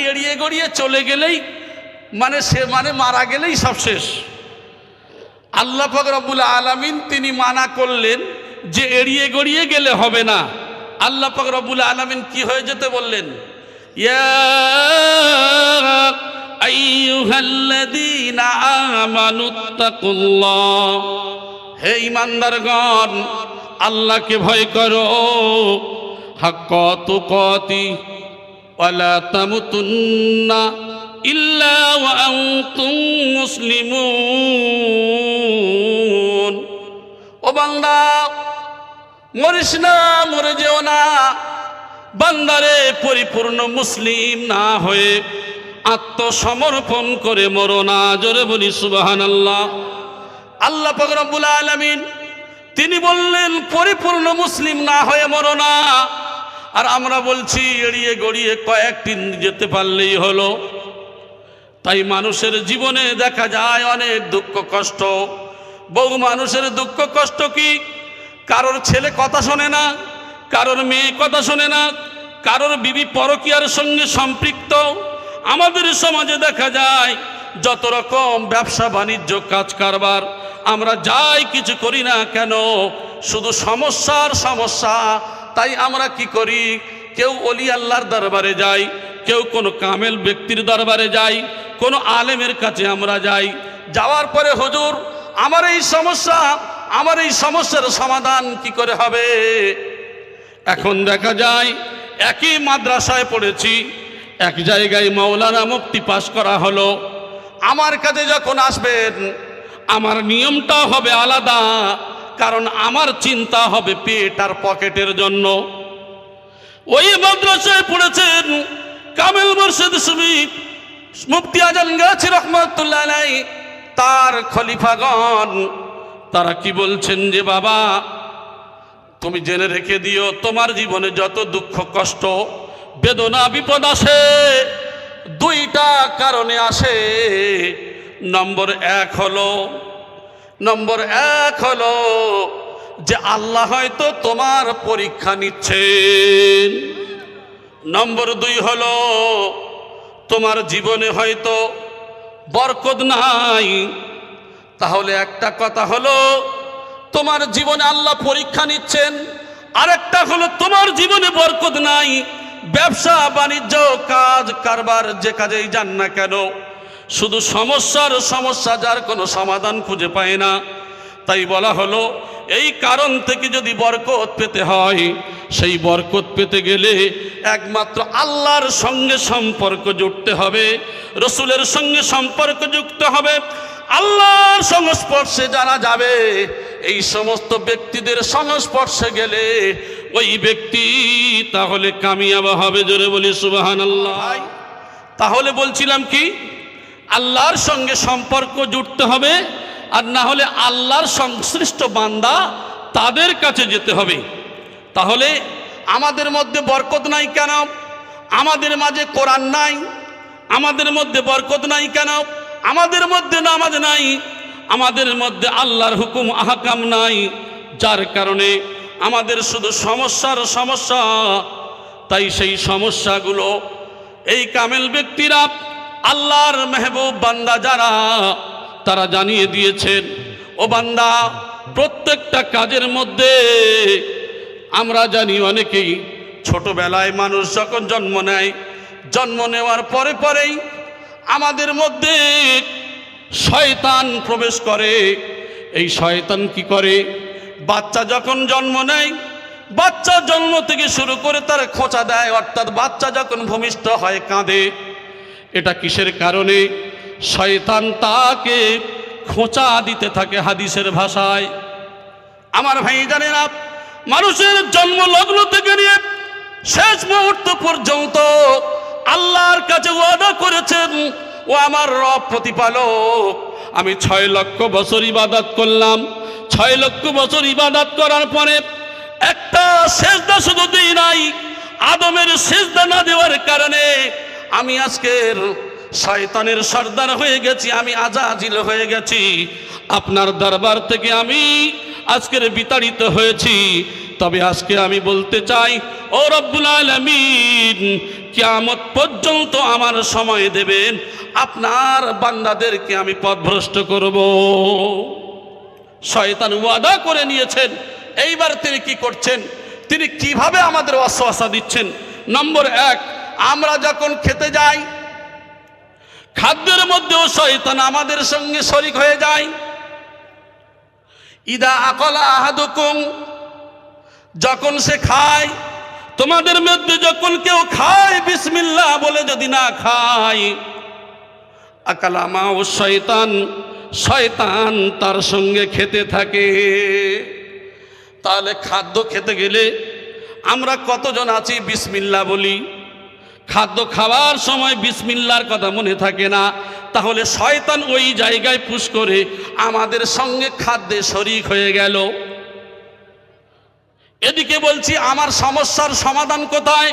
এড়িয়ে গড়িয়ে চলে গেলেই মানে সে মানে মারা গেলেই সব শেষ। আল্লাহ রব্বুল আলামিন তিনি মানা করলেন যে এড়িয়ে গড়িয়ে গেলে হবে না। আল্লাহ রব্বুল আলামিন কি হয়ে যেতে বললেন? হে ইমানদারগণ আল্লাহকে ভয় করো। হাক্ক তুকাতি মুসলিমুন ও বান্দা, মরিস না, মরে যেও না। বান্দারে পরিপূর্ণ মুসলিম না হয়ে আত্মসমর্পণ করে মরো না, জোরে বলি সুবাহান আল্লাহ আল্লাহ পাক রব্বুল আলামিন, তিনি বললেন, পরিপূর্ণ মুসলিম না হয়ে মরো না। আর আমরা বলছি, এড়িয়ে গড়িয়ে কয়েকদিন যেতে পারলেই হলো। তাই মানুষের জীবনে দেখা যায় অনেক দুঃখ কষ্ট। বহু মানুষের দুঃখ কষ্ট কি? কারোর ছেলে কথা শোনে না, কারোর মেয়ে কথা শোনে না, কারোর বিবি পরকিয়ার সঙ্গে সম্পৃক্ত। আমাদের সমাজে দেখা যায়, যত রকম ব্যবসা বাণিজ্য, কাজ কারবার, আমরা যাই কিছু করি না কেন, শুধু সমস্যার সমস্যা তাই আমরা কি করি? কেউ অলি আল্লাহর দরবারে যাই, কেউ কোনো কামেল ব্যক্তির দরবারে যাই, কোনো আলেমের কাছে আমরা যাই। যাওয়ার পরে হুজুর, আমার এই সমস্যা, আমার এই সমস্যার সমাধান কি করে হবে? এখন দেখা যায়, একই মাদ্রাসায় পড়েছি, এক জায়গায় মৌলানা মুক্তি পাশ করা হলো। আমার কাছে যখন আসবেন, আমার নিয়মটা হবে আলাদা। কারণ আমার চিন্তা হবে পেট আর পকেটের জন্য। ওই মাদ্রাসায় পড়েছেন কামেল মুর্শিদ সুমিত মুফতি আজম গাছি রহমতুল্লাহ তার খলিফাগণ। তারা কি বলছেন যে, বাবা, তুমি জেনে রেখে দিও, তোমার জীবনে যত দুঃখ, কষ্ট, বেদনা, বিপদ আসে, দুইটা কারণে আসে। নম্বর এক হলো নম্বর এক হলো যে আল্লাহ হয়তো তোমার পরীক্ষা নিচ্ছেন। নম্বর দুই হলো তোমার জীবনে হয়তো বরকত নাই। তাহলে একটা কথা হলো, তোমার জীবনে আল্লাহ পরীক্ষা নিচ্ছেন। আরেকটা হলো, তোমার জীবনে বরকত নাই। ব্যবসা, বাণিজ্য, কাজ, কারবার, যে কাজেই যান না কেন শুধু সমস্যার সমস্যা যার কোনো সমাধান খুঁজে পায় না। তাই বলা হলো, এই কারণ থেকে যদি বরকত পেতে হয়, সেই বরকত পেতে গেলে একমাত্র আল্লাহর সঙ্গে সম্পর্ক জুড়তে হবে, রসুলের সঙ্গে সম্পর্ক যুক্ত হবে, আল্লাহর সংস্পর্শে জানা যাবে। এই সমস্ত ব্যক্তিদের সংস্পর্শে গেলে ওই ব্যক্তি তাহলে কামিয়াবা হবে জোরে বলি সুবাহান আল্লাহ তাহলে বলছিলাম কি? আল্লাহর সঙ্গে সম্পর্ক জুড়তে হবে আর না হলে আল্লাহর সংশ্লিষ্ট বান্দা তাদের কাছে যেতে হবে। তাহলে আমাদের মধ্যে বরকত নাই কেন? আমাদের মাঝে কোরআন নাই। আমাদের মধ্যে বরকত নাই কেন? আমাদের মধ্যে নামাজ নাই। আমাদের মধ্যে আল্লাহর হুকুম, আহকাম নাই। যার কারণে আমাদের শুধু সমস্যার সমস্যা। তাই সেই সমস্যাগুলো এই কামেল ব্যক্তিরা আল্লাহর মেহবুব বান্দা যারা, তারা জানিয়ে দিয়েছেন, ও বান্দা, প্রত্যেকটা কাজের মধ্যে আমরা জানি অনেকেই ছোটবেলায় মানুষ যখন জন্ম নেয়, জন্ম নেওয়ার পরে পরেই আমাদের মধ্যে শয়তান প্রবেশ করে। এই শয়তান কি করে? বাচ্চা যখন জন্ম নেয়, বাচ্চা জন্ম থেকে শুরু করে তার খোঁচা দেয়, অর্থাৎ বাচ্চা যখন ভূমিষ্ঠ হয়, কাঁদে। এটা কিসের কারণে? শয়তান তাকে খোঁচা দিতে থাকে হাদিসের ভাষায়। আমার ভাই জানেন মানুষের জন্ম লগ্ন থেকে নিয়ে শেষ মুহূর্ত পর্যন্ত আল্লাহর কাছে ওয়াদা করেছেন, ও আমার রব প্রতিপালক। আমি ছয় লক্ষ বছর ইবাদত করলাম। ছয় লক্ষ বছর ইবাদত করার পরে একটা শেষদা শুধু দিই নাই, আদমের শেষদা না দেওয়ার কারণে আমি আজকের শয়তানের সর্দার হয়ে গেছি, আমি আজাজিল হয়ে গেছি। আপনার দরবার থেকে আমি আজকের বিতাড়িত হয়েছি। তবে আজকে আমি বলতে চাই, ও রব্বুল আলমিন, কিয়ামত পর্যন্ত আমার সময় দেবেন, আপনার বান্দাদেরকে আমি পথভ্রষ্ট করব। শয়তান ওয়াদা করে নিয়েছেন, এইবার তিনি কি করছেন? তিনি কীভাবে আমাদের অশ্বাসা দিচ্ছেন? নম্বর এক আমরা যখন খেতে যাই, খাদ্যের মধ্যেও শয়তান আমাদের সঙ্গে শরিক হয়ে যায়। ইদা আকলা আহাদুকুম, যখন সে খায়, তোমাদের মধ্যে যখন কেউ খায়, বিসমিল্লাহ বলে যদি না খায় আকালামা ও শয়তান শয়তান তার সঙ্গে খেতে থাকে। তাহলে খাদ্য খেতে গেলে আমরা কতজন আছি বিসমিল্লা বলি? খাদ্য খাওয়ার সময় বিসমিল্লার কথা মনে থাকে না। তাহলে শয়তান ওই জায়গায় পুশ করে আমাদের সঙ্গে খাদ্যে শরিক হয়ে গেল। এদিকে বলছি, আমার সমস্যার সমাধান কোথায়?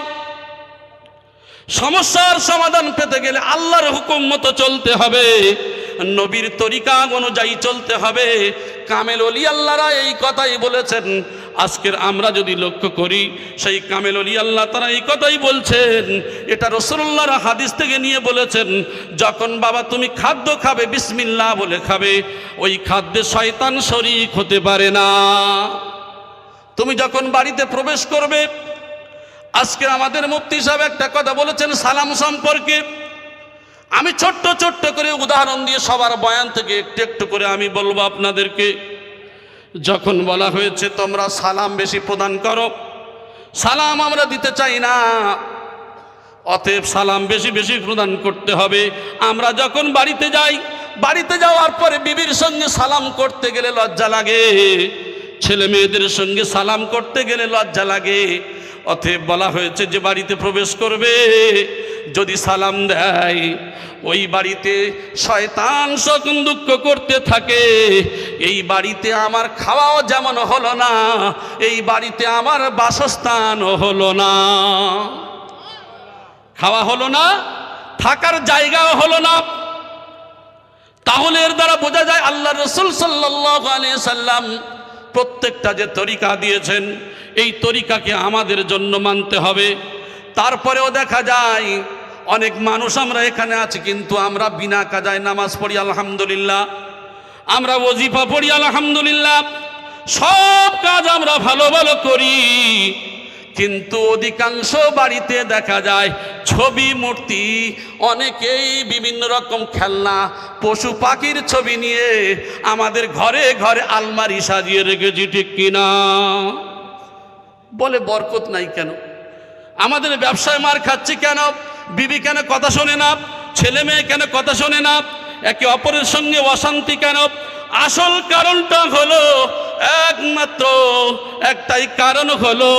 সমস্যার সমাধান পেতে গেলে আল্লাহর হুকুম মতো চলতে হবে। নবীর তরিকা অনুযায়ী চলতে হবে। কামেল অলি আল্লাহরা এই কথাই বলেছেন আজকের আমরা যদি লক্ষ্য করি, সেই কামেল অলি আল্লাহ তারা এই কথাই বলছেন, এটা রসুল্লাহর হাদিস থেকে নিয়ে বলেছেন, যখন বাবা তুমি খাদ্য খাবে, বিসমিল্লাহ বলে খাবে, ওই খাদ্যে শয়তান শরিক হতে পারে না। তুমি যখন বাড়িতে প্রবেশ করবে, আজকে আমাদের মুফতি সাহেব একটা কথা বলেছেন সালাম সম্পর্কে। আমি ছোট্ট ছোট্ট করে উদাহরণ দিয়ে সবার বয়ান থেকে একটু একটু করে আমি বলব আপনাদেরকে। যখন বলা হয়েছে, তোমরা সালাম বেশি প্রদান করো, সালাম আমরা দিতে চাই না। অতএব সালাম বেশি বেশি প্রদান করতে হবে। আমরা যখন বাড়িতে যাই, বাড়িতে যাওয়ার পরে বিবির সঙ্গে সালাম করতে গেলে লজ্জা লাগে। ছেলে মেয়েদের সঙ্গে সালাম করতে গেলে লজ্জা লাগে। অতএব বলা হয়েছে যে বাড়িতে প্রবেশ করবে, যদি সালাম দেয়, ওই বাড়িতে শয়তান শকুন দুঃখ করতে থাকে, এই বাড়িতে আমার খাওয়াও যেমন হলো না, এই বাড়িতে আমার বাসস্থানও হলো না। খাওয়া হলো না, থাকার জায়গাও হলো না। তাহলে এর দ্বারা বোঝা যায় আল্লাহ রসুল সাল্লাহ আলিয়া সাল্লাম প্রত্যেকটা যে তরিকা দিয়েছেন, এই তরিকাকে আমাদের জন্য মানতে হবে। তারপরেও দেখা যায়, অনেক মানুষ আমরা এখানে আছি, কিন্তু আমরা বিনা কাজায় নামাজ পড়ি, আলহামদুলিল্লাহ। আমরা ওজিফা পড়ি, আলহামদুলিল্লাহ। সব কাজ আমরা ভালো ভালো করি। কিন্তু অধিকাংশ বাড়িতে দেখা যায় ছবি, মূর্তি, অনেকেই বিভিন্ন রকম খেলনা, পশু পাখির ছবি নিয়ে আমাদের ঘরে ঘরে আলমারি সাজিয়ে রেখেছি, ঠিক কিনা? বলে বরকত নাই কেন? আমাদের ব্যবসায় মার খাচ্ছি কেন? বিবি কেন কথা শোনে না? ছেলে মেয়ে কেন কথা শোনে না? একে অপরের সঙ্গে অশান্তি কেন? আসল কারণটা হলো একমাত্র একটাই কারণ হলো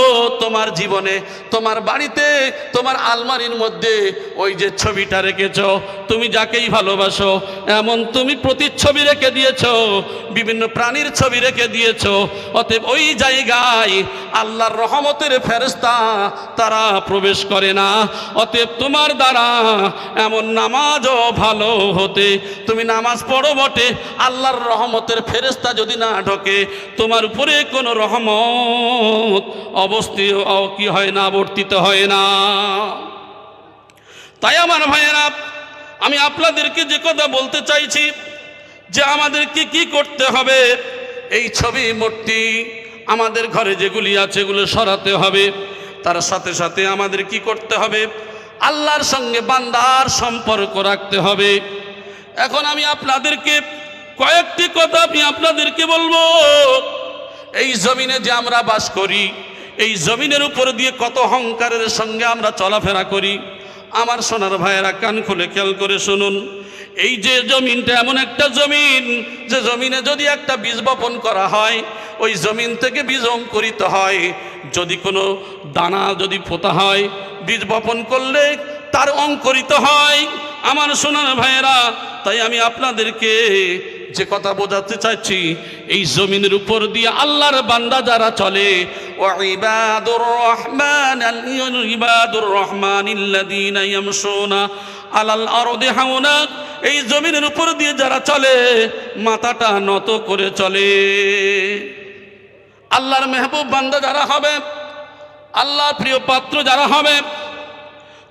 তোমার জীবনে, তোমার বাড়িতে, তোমার আলমারির মধ্যে ওই যে ছবিটা রেখেছ, তুমি যাকেই ভালোবাসো, এমন তুমি প্রতিচ্ছবি রেখে দিয়েছ, বিভিন্ন প্রাণীর ছবি রেখে দিয়েছ, অতএব ওই জায়গায় আল্লাহর রহমতের ফেরস্তা তারা প্রবেশ করে না। অতএব তোমার দ্বারা এমন নামাজও ভালো হতে, তুমি নামাজ পড়ো বটে, আল্লাহর রহমতের ফেরেস্তা যদি না ঢোকে, তোমার উপরে কোনো রহমত অবস্থি কি হয় না, বর্তিত হয় না। তাই আমার ভাইয়েরা, আমি আপনাদেরকে যে কথা বলতে চাইছি, যে আমাদেরকে কি করতে হবে, এই ছবি, মূর্তি আমাদের ঘরে যেগুলি আছে, এগুলো সরাতে হবে। তার সাথে সাথে আমাদের কি করতে হবে, আল্লাহর সঙ্গে বান্দার সম্পর্ক রাখতে হবে। এখন আমি আপনাদেরকে কয়েকটি কথা আমি আপনাদেরকে বলব। এই জমিনে যে আমরা বাস করি, এই জমিনের উপর দিয়ে কত অহংকারের সঙ্গে আমরা চলাফেরা করি, আমার সোনার ভাইয়েরা কান খুলে খেয়াল করে শুনুন। এই যে জমিনটা এমন একটা জমিন, যে জমিনে যদি একটা বীজ বপন করা হয়, ওই জমিন থেকে বীজ অঙ্কুরিত হয়। যদি কোনো দানা যদি পোতা হয়, বীজ বপন করলে তার অঙ্কুরিত হয়। আমার সোনার ভাইয়েরা, তাই আমি আপনাদেরকে যে কথা বোঝাতে চাচ্ছি এই জমিনের উপর দিয়ে আল্লাহর বান্দা যারা চলে রহমান ইবাদুর রহমান হাওনা, এই জমিনের উপর দিয়ে যারা চলে, মাথাটা নত করে চলে। আল্লাহর মেহবুব বান্দা যারা হবে, আল্লাহর প্রিয় পাত্র যারা হবে,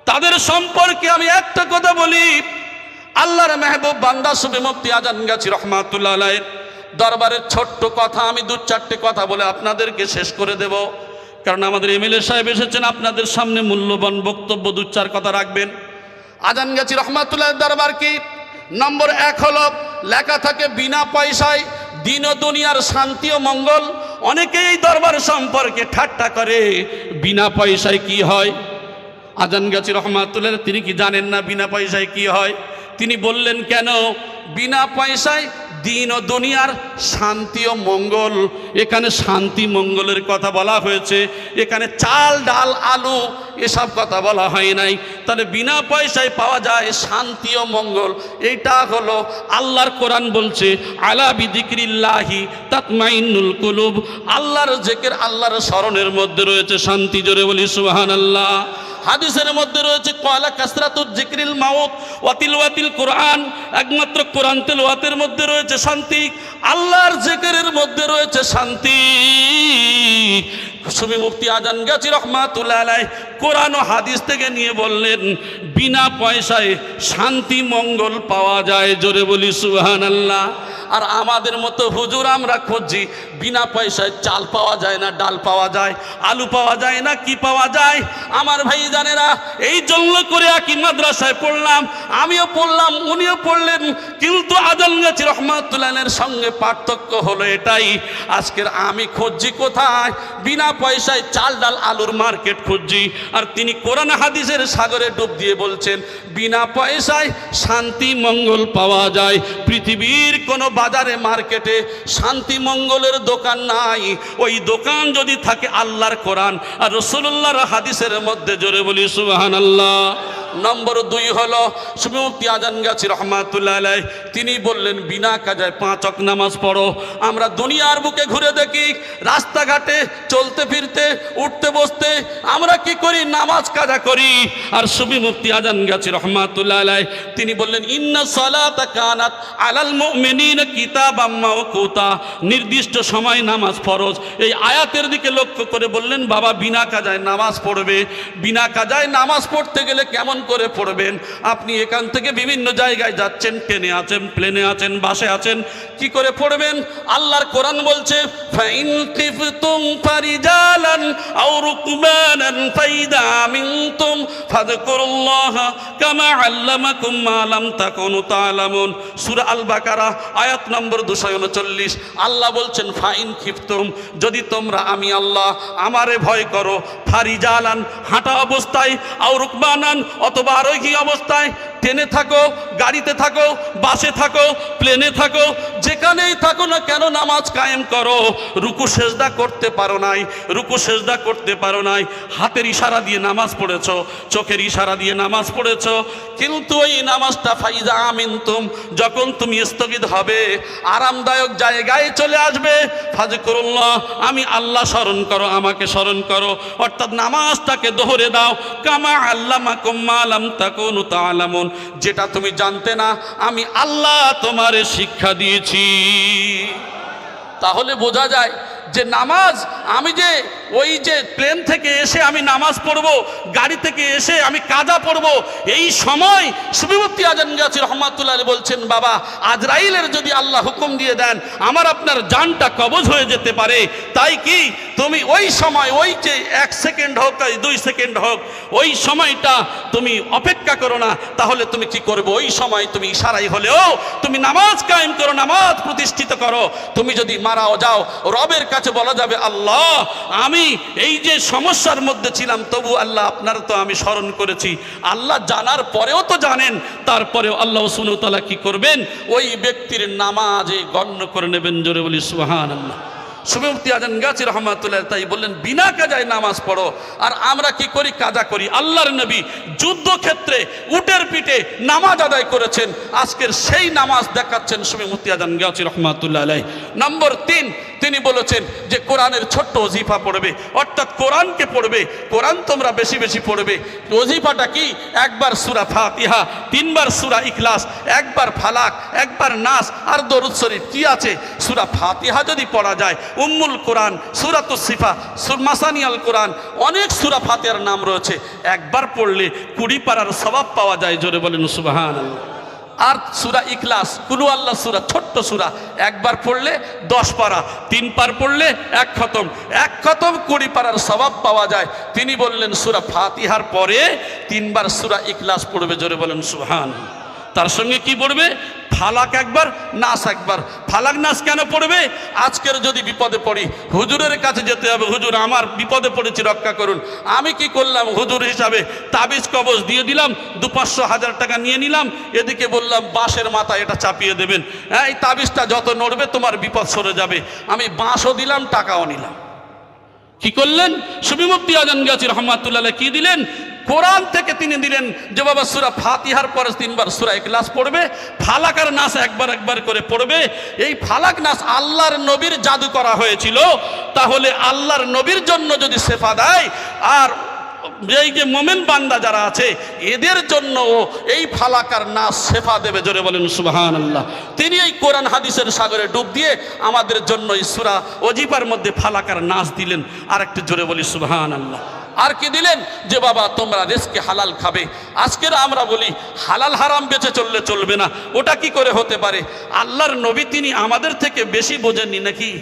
তাদের সম্পর্কে আমি একটা কথা বলি। আল্লাহর মেহবুব বান্দা সুবি মুক্তি আজান গাছি রহমাতুল্লাহ দরবারের ছোট্ট কথা, আমি দু চারটে কথা বলে আপনাদেরকে শেষ করে দেব। কারণ আমাদের এমএলএ সাহেব এসেছেন, আপনাদের সামনে মূল্যবান বক্তব্য দু চার কথা রাখবেন। আজান গাছি রহমাতুল্লাহ দরবার কি? নম্বর এক হলো, লেখা থাকে, বিনা পয়সায় দিন দুনিয়ার শান্তি ও মঙ্গল। অনেকেই দরবার সম্পর্কে ঠাট্টা করে, বিনা পয়সায় কি হয়? আজান গাছি রহমাতুল্লাহ তিনি কি জানেন না বিনা পয়সায় কি হয়? তিনি বললেন, কেন? বিনা পয়সায় দিন ও দুনিয়ার শান্তি ও মঙ্গল। এখানে শান্তি মঙ্গলের কথা বলা হয়েছে। এখানে চাল, ডাল, আলু এসব কথা বলা হয় নাই। তাহলে বিনা পয়সায় পাওয়া যায় শান্তি ও মঙ্গল। এইটা হলো আল্লাহর কোরআন বলছে, আলা বিদিক্রিল্লাহি তাতমাইন্নুল কুলুব। আল্লাহর জেকের আল্লাহর স্মরণের মধ্যে রয়েছে শান্তি। জোরে বলি, সুবহানাল্লাহ। হাদিসের মধ্যে রয়েছে কয়লা কাসরাতুল জিক্রিল মাউত ওয়াতিল ওয়াতিল কোরআন। একমাত্র কোরআন তেলাওয়াতের মধ্যে রয়েছে শান্তি। আল্লাহর জিকিরের মধ্যে রয়েছে শান্তি। সুবি মুফতি আজান গাছি রহমাতুল্লাহ কোরআন ও হাদিস থেকে নিয়ে বললেন, বিনা পয়সায় শান্তি মঙ্গল পাওয়া যায়, জোরে বলি সুহান আল্লাহ আর আমাদের মতো হুজুর আমরা খুঁজছি, বিনা পয়সায় চাল পাওয়া যায় না, ডাল পাওয়া যায়, আলু পাওয়া যায় না, কি পাওয়া যায়? আমার ভাই জানেরা এই জন্য করে একই মাদ্রাসায় পড়লাম, আমিও পড়লাম, উনিও পড়লেন, কিন্তু আদল গাছি রহমাতুল্লাহের সঙ্গে পার্থক্য হলো এটাই, আজকের আমি খুঁজছি কোথায়? বিনা পয়সায় চাল ডাল আলুর মার্কেট খুঁজছি। আর তিনি কোরআন হাদিসের সাগরে ডুব দিয়ে বলছেন, বিনা পয়সায় শান্তি মঙ্গল পাওয়া যায়। পৃথিবীর কোনো বাজারে, মার্কেটে শান্তি মঙ্গলের দোকান নাই। ওই দোকান যদি থাকে আল্লাহর কোরআন। আর রসুল্লাহর হাদিসের মধ্যে জোরে বলি সুবাহান আল্লাহ নম্বর দুই হলো সুমুক্তি আজান গাছি রহমাতুল্লাহ তিনি বললেন, বিনা কাজায় পাঁচ অক নামাজ পড়ো। আমরা দুনিয়ার বুকে ঘুরে দেখি, রাস্তাঘাটে চলতে ফিরতে, উঠতে বসতে, আমরা কি করি? নামাজ কাজা করি। আর সুবি মুফতি আজান গাছি রহমাতুল্লাহ তিনি বললেন, ইন্না সালাতা কানাত আলাল মুমিনিনা কিতাবাম নির্দিষ্ট সময় নামাজ ফরজ। এই আয়াতের দিকে লক্ষ্য করে বললেন, বাবা, বিনা কাজায় নামাজ পড়বে। বিনা কাজায় নামাজ পড়তে গেলে কেমন করে পড়বেন। আপনি এখান থেকে বিভিন্ন জায়গায় যাচ্ছেন, ট্রেনে আছেন, প্লেনে আছেন, বাসে আছেন, কি করে পড়বেন? আল্লাহর কোরআন বলছে আয়াত নম্বর 239 আল্লাহ বলছেন, ফাইন যদি তোমরা আমি আল্লাহ আমারে ভয় করো, ফারিজালান হাঁটা অবস্থায়, আও রুকবানান অথবা কি অবস্থায় ট্রেনে থাকো, গাড়িতে থাকো, বাসে থাকো, প্লেনে থাকো, যেখানেই থাকো না কেন নামাজ কায়েম করো। রুকু, সেজদা করতে পারো নাই, রুকু, সেজদা করতে পারো নাই। হাতের ইশারা দিয়ে নামাজ পড়েছো, চোখের ইশারা দিয়ে নামাজ পড়েছ, কিন্তু ওই নামাজটা ফাইজা আমিনতুম, যখন তুমি স্থগিত হবে, আরামদায়ক জায়গায় চলে আসবে। ফাজকুরুল্লাহ আমি আল্লাহ স্মরণ করো, আমাকে স্মরণ করো। অর্থাৎ নামাজটাকে দোহরে দাও। কামা আল্লামা কুম্মালাম তাকুনু তালামুন যেটা তুমি জানতে না, আমি আল্লাহ তোমার শিক্ষা দিয়েছি। তাহলে বোঝা যায় যে নামাজ, আমি যে ওই যে প্লেন থেকে এসে আমি নামাজ পড়ব, গাড়ি থেকে এসে আমি কাজা পড়ব, এই সময় সুবিমুক্তি আজান গাছি রহমাতুল্লাহ বলছেন, বাবা, আজরাইলের যদি আল্লাহ হুকুম দিয়ে দেন, আমার আপনার জানটা কবজ হয়ে যেতে পারে। তাই কি? তুমি ওই সময়, ওই যে এক সেকেন্ড হোক দুই সেকেন্ড হোক, ওই সময়টা তুমি অপেক্ষা করো না। তাহলে তুমি কি করবে? ওই সময় তুমি ইশারাই হলেও তুমি নামাজ কায়েম করো, নামাজ প্রতিষ্ঠিত করো। তুমি যদি মারাও যাও, রবের কাছে বলা যাবে, আল্লাহ, আমি এই যে সমস্যার মধ্যে ছিলাম, তবু আল্লাহ আপনার তো আমি স্মরণ করেছি। আল্লাহ জানার পরেও তো জানেন, তারপরেও আল্লাহ সুনতলা কি করবেন? ওই ব্যক্তির নামাজে গণ্য করে নেবেন জোরে বলি সুহান আল্লাহ সুবিমুক্তি আজান গাছি রহমাতুল্লাহ তাই বললেন, বিনা কাজায় নামাজ পড়ো, আর আমরা কি করি? কাজা করি। আল্লাহর নবী যুদ্ধক্ষেত্রে উটের পিঠে নামাজ আদায় করেছেন, আজকের সেই নামাজ দেখাচ্ছেন সুবিমুক্তি আজান গাছি রহমাতুল্লাহ নম্বর তিন, তিনি বলেছেন যে কোরআনের ছোট্ট অজিফা পড়বে, অর্থাৎ কোরআনকে পড়বে, কোরআন তোমরা বেশি বেশি পড়বে। অজিফাটা কি? একবার সুরা ফাতিহা, তিনবার সুরা ইখলাস, একবার ফালাক, একবার নাস আর দরুদ শরীফ। কি আছে? সুরা ফাতিহা যদি পড়া যায়, উম্মুল কোরআন সুরাতুস সিফা মাসানিয়াল কোরআন, অনেক সুরা ফাতিহার নাম রয়েছে। একবার পড়লে কুড়ি পাড়ার স্বভাব পাওয়া যায়, জোরে বলেন সুবাহান আর সুরা ইখলাস, কুলু আল্লাহ সুরা, ছোট্ট সুরা। একবার পড়লে দশ পারা, তিন পার পড়লে এক খতম। এক খতম কুড়ি পারার স্বভাব পাওয়া যায়। তিনি বললেন, সুরা ফাতিহার পরে তিনবার সুরা ইখলাস পড়বে, জোরে বলেন সুহান তার সঙ্গে কি পড়বে? ফালাক একবার, নাস একবার। ফালাক, নাস কেন পড়বে? আজকের যদি বিপদে পড়ি, হুজুরের কাছে যেতে হবে। হুজুর, আমার বিপদে পড়েছি, রক্ষা করুন। আমি কি করলাম হুজুর হিসাবে? তাবিজ, কবজ দিয়ে দিলাম, দু পাঁচশো হাজার টাকা নিয়ে নিলাম, এদিকে বললাম, বাঁশের মাথা এটা চাপিয়ে দেবেন। হ্যাঁ এই তাবিজটা যত নড়বে, তোমার বিপদ সরে যাবে। আমি বাঁশও দিলাম, টাকাও নিলাম। কি করলেন? সুবিমুক্তি আজান গাছি, রহমাতুল্লাহ কি দিলেন? কোরআন থেকে তিনি দিলেন যে বাবা সুরা ফাতিহার পরে তিনবার সুরা ক্লাস পড়বে, ফালাকার নাচ একবার একবার করে পড়বে। এই ফালাক নাচ আল্লাহর নবীর জাদু করা হয়েছিল, তাহলে আল্লাহর নবীর জন্য যদি সেফা দেয়, আর এই যে মোমেন বান্দা যারা আছে, এদের জন্য এই ফালাকার নাচ শেফা দেবে, জোরে বলেন সুবাহান আল্লাহ তিনি এই কোরআন হাদিসের সাগরে ডুব দিয়ে আমাদের জন্য এই সুরা অজিপার মধ্যে ফালাকার নাচ দিলেন। আর একটু জোরে বলি সুবাহান আল্লাহ আর কি দিলেন? যে বাবা, তোমরা রেসকে হালাল খাবে। আজকের আমরা বলি, হালাল হারাম বেঁচে চললে চলবে না। ওটা কি করে হতে পারে? আল্লাহর নবী তিনি আমাদের থেকে বেশি বোঝেননি নাকি?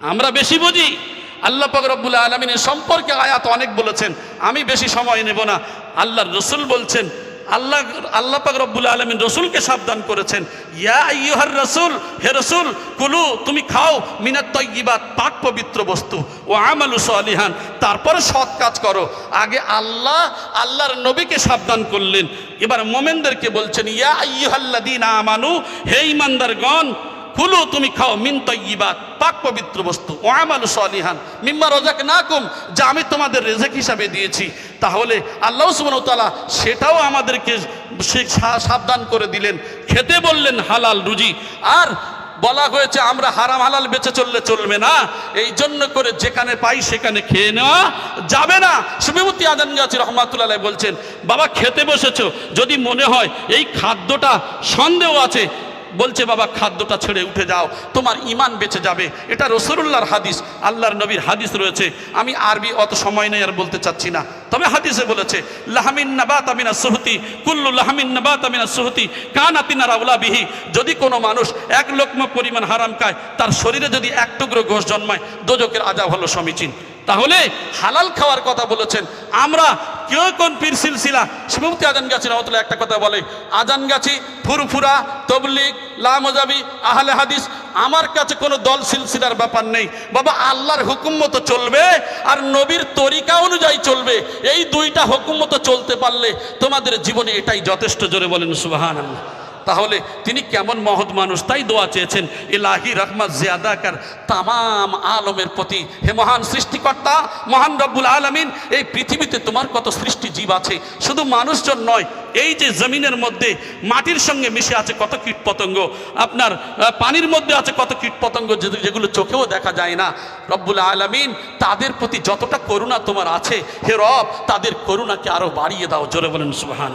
আমরা বেশি বুঝি। আল্লাহ পাকরবুল আলমিনের সম্পর্কে আয়াত অনেক বলেছেন। আমি বেশি সময় নেব না। আল্লাহর রসুল বলছেন আল্লাহ আল্লাহ পাক রব্বুল আলমিন রসুলকে সাবধান করেছেন। ইয়া ইয়ুহার রসুল, হে রসুল, কুলু, তুমি খাও, মিনাত তৈবাদ পাক পবিত্র বস্তু। ও আমালু সালিহান, তারপরে সৎ কাজ করো। আগে আল্লাহ, আল্লাহর নবীকে সাবধান করলেন। এবার মোমেনদেরকে বলছেন, ইয়া আইয়ুহাল্লাদিন আমানু, হে ইমানদারগণ কুলু তুমি খাও মিন তৈবাত পাক পবিত্র বস্তু, ও আমাল সলিহান, মিম্মা রোজাক না কুম যা আমি তোমাদের রেজেক হিসাবে দিয়েছি। তাহলে আল্লাহ ওয়া সেটাও আমাদেরকে সাবধান করে দিলেন। খেতে বললেন হালাল রুজি, আর বলা হয়েছে আমরা হারাম হালাল বেঁচে চললে চলবে না। এই জন্য করে যেখানে পাই সেখানে খেয়ে নেওয়া যাবে না। সুবিমতি আদান গাছি রহমাতুল্লাহ বলছেন, বাবা, খেতে বসেছ। যদি মনে হয় এই খাদ্যটা সন্দেহ আছে বলছে, বাবা, খাদ্যটা ছেড়ে উঠে যাও, তোমার ইমান বেঁচে যাবে। এটা রসুল্লাহর হাদিস, আল্লাহর নবীর হাদিস রয়েছে। আমি আরবি অত সময় নেই আর বলতে চাচ্ছি না। তবে হাদিসে বলেছে, লাহামিন নাবাত আমিনা সুহতি, কুল্লু লাহামিন নাবাত আমিনা সুহতি, কান আতিনা রাউলা বিহি। যদি কোনো মানুষ এক লক্ষ্ম পরিমাণ হারাম খায়, তার শরীরে যদি এক টুকরো ঘোষ জন্মায় দোজকের আজাব হলো সমীচীন। তাহলে হালাল খাওয়ার কথা বলেছেন। আমরা কেউ কোন পীর সিলসিলা? শিবমুক্তি আজান গাছি রহমতুল্লাহ একটা কথা বলে, আজান গাছি, ফুরফুরা তবলিক লামজাবি, আহলে হাদিস, আমার কাছে কোনো দল সিলসিলার ব্যাপার নেই। বাবা, আল্লাহর হুকুম মতো চলবে আর নবীর তরিকা অনুযায়ী চলবে। এই দুইটা হুকুম মতো চলতে পারলে তোমাদের জীবনে এটাই যথেষ্ট জোরে বলেন সুবাহান আল্লাহ তাহলে তিনি কেমন মহৎ মানুষ? তাই দোয়া চেয়েছেন, ইলাহি রহমত জিয়াদাকার তামাম আলমের প্রতি। হে মহান সৃষ্টিকর্তা, মহান রব্বুল আলমিন, এই পৃথিবীতে তোমার কত সৃষ্টি জীব আছে? শুধু মানুষজন নয়, এই যে জমিনের মধ্যে মাটির সঙ্গে মিশে আছে কত কীট পতঙ্গ, আপনার পানির মধ্যে আছে কত কীট পতঙ্গ যেগুলো চোখেও দেখা যায় না। রব্বুল আলমিন, তাদের প্রতি যতটা করুণা তোমার আছে, হে রব, তাদের করুণাকে আরও বাড়িয়ে দাও। জোরে বলেন সুবহান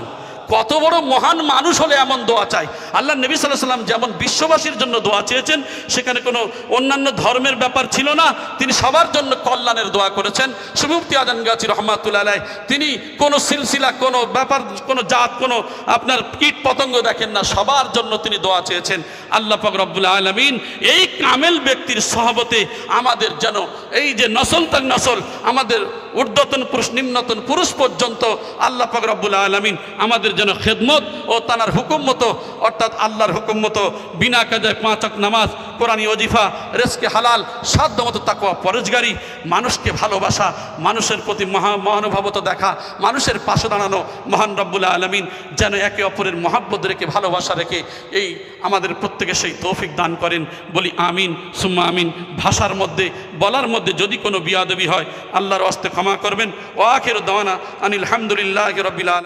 কত বড় মহান মানুষ হলে এমন দোয়া চাই আল্লাহ নবী সাল্লাহ সাল্লাম যেমন বিশ্ববাসীর জন্য দোয়া চেয়েছেন, সেখানে কোনো অন্যান্য ধর্মের ব্যাপার ছিল না। তিনি সবার জন্য কল্যাণের দোয়া করেছেন। সুমুক্তি আজান গাছি রহমাতুল্লাহ তিনি কোনো সিলসিলা, কোনো ব্যাপার, কোনো জাত, কোনো আপনার কীট পতঙ্গ দেখেন না। সবার জন্য তিনি দোয়া চেয়েছেন। আল্লাহ পাক রব্বুল আলমিন এই কামেল ব্যক্তির সহবতে আমাদের যেন, এই যে নসল তার নসল, আমাদের ঊর্ধ্বতন পুরুষ, নিম্নতন পুরুষ পর্যন্ত আল্লাহ পাক রব্বুল আলমিন আমাদের যেন খেদমত ও তানার হুকুম মতো, অর্থাৎ আল্লাহর হুকুম মতো বিনা কাজায় পাঁচক নামাজ কোরআনী অজিফা রেসকে হালাল সাধ্য মতো তাকুয়া পরেজগারি মানুষকে ভালোবাসা, মানুষের প্রতি মহা মহানুভবতা দেখা, মানুষের পাশে দাঁড়ানো মহান রব্বুল আলমিন যেন একে অপরের মহাব্বত রেখে, ভালোবাসা রেখে এই আমাদের প্রত্যেকে সেই তৌফিক দান করেন। বলি আমিন, সুম্মা আমিন। ভাষার মধ্যে, বলার মধ্যে যদি কোনো বিয়াদবি হয়, আল্লাহর অস্তে ক্ষমা করবেন। ও আখের দাওয়ানা আনিল হামদুলিল্লাহ রবিল